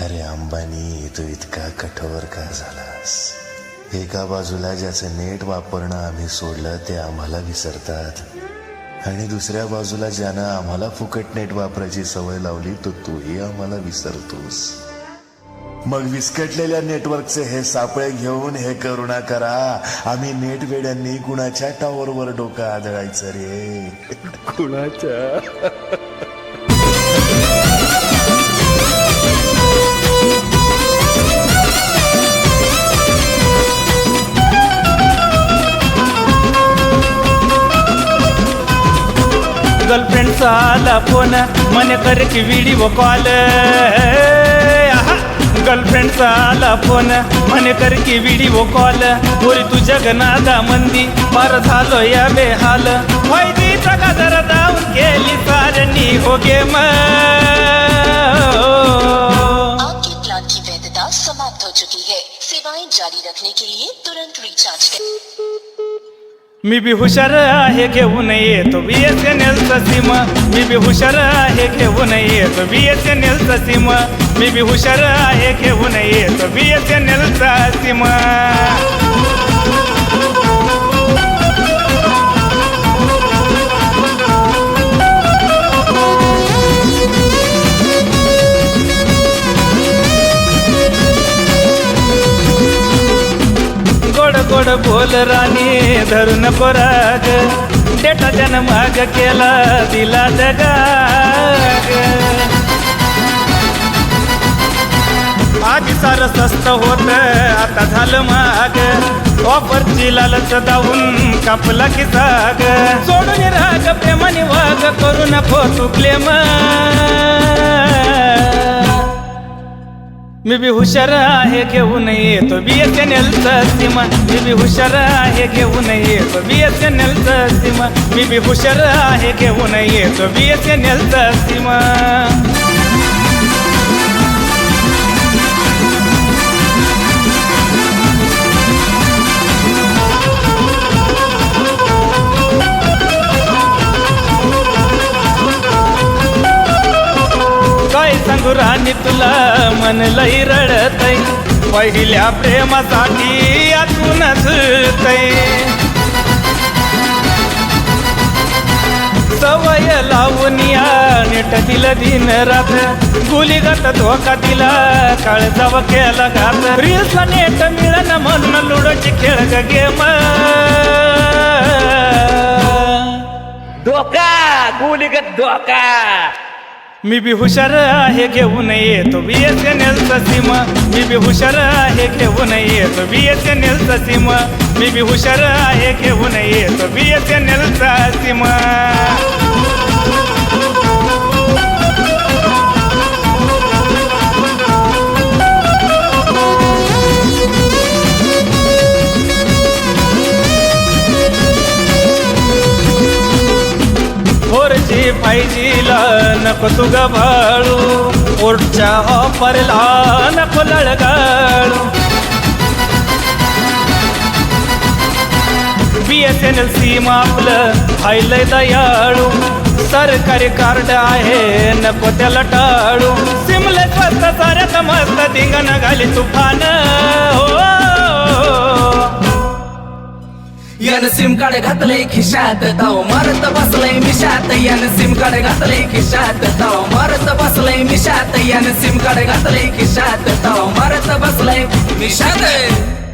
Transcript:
अरे अंबानी तू इतका कठोर का झालास? एका बाजूला ज्याचं नेट वापरणं आम्ही सोडलं ते आम्हाला विसरतात. आणि दुसऱ्या बाजूला ज्यानं आम्हाला फुकट नेट वापरायची सवय लावली तो तूही आम्हाला विसरतोस. मग विस्कटलेल्या नेटवर्कचे हे सापळे घेऊन हे करुणा करा. आम्ही नेट वेड्यांनी कुणाच्या टॉवरवर डोकं आदळायचं रे? कुणाच्या? गर्लफ्रेंडचा आला फ़ोन मन कर की वीडियो कॉल गर्लफ्रेंडचा आला फ़ोन मन कर की व्हिडिओ कॉल बोरी तू जगनादा मंदी पार झालो या बेहाल। फायदीचा गजर दावून गेली सारणी हो गे समाप्त हो चुकी है। सेवाएँ जारी रखने के लिए तुरंत रिचार्ज करें। मी बी हुशार आहे घेऊन येतो बी एस एन एलचा सिम. मी बी हुशार आहे घेऊन येतो बी एस एन एलचा सिम. मी बी हुशार आहे घेऊन येतो बी एस एन एलचा सिम. गोड बोल राणी धरून पराग. डेटा त्यानं माग केला दिला जगाग आधी सार स्वस्त होत आता झालं माग. ऑफरची लालच दावून कापला की जाग सोडून राग प्रेमाने वाग करू नको मग मी बी हुशार आहे घेऊन येतो बी एस एन एलचा सीमा. मी बी हुशार आहे घेऊन येतो बी एस एन एलचा सीमा. मी बी हुशार आहे घेऊन येतो बी एस एन एलचा सीमा. सांगू राणी तुला मन लई रडतय. पहिल्या प्रेमासाठी आतून झुतय सवय लावून या नेट दिलं दिन रात गुलीगत धोका दिला काळ जाव केला घात. रील्सला नेट मिळन म्हणून लुडोची खेळ ग गेम. धोका गुलीगत धोका. मी बी हुशार आहे घेऊन येतो बी एस एन एलचा सीम. मी बी हुशार आहे घेऊन येतो बी एस एन एलचा सीम. मी बी हुशार आहे घेऊन येतो बी एस एन एलचा सीमा. फोर जी नको तुग भाळू पोर्टच्या ऑफरला नको लळगाळू. बी एस एन एल सीमा आपलं हायलय दयाळू. सरकारी कार्ड आहे नको त्याला टाळू. सिमले स्वस्त साऱ्यात मस्त धिंगण घाली तुफान. हो. यानं सिम कार्ड घातलंय खिशात. ताव मारत बसलंय मिशात. यानं सिम कार्ड घातलंय खिशात. ताव मारत बसलंय मिशात. यानं सिम कार्ड घातलंय खिशात. ताव मारत बसलंय मिशात.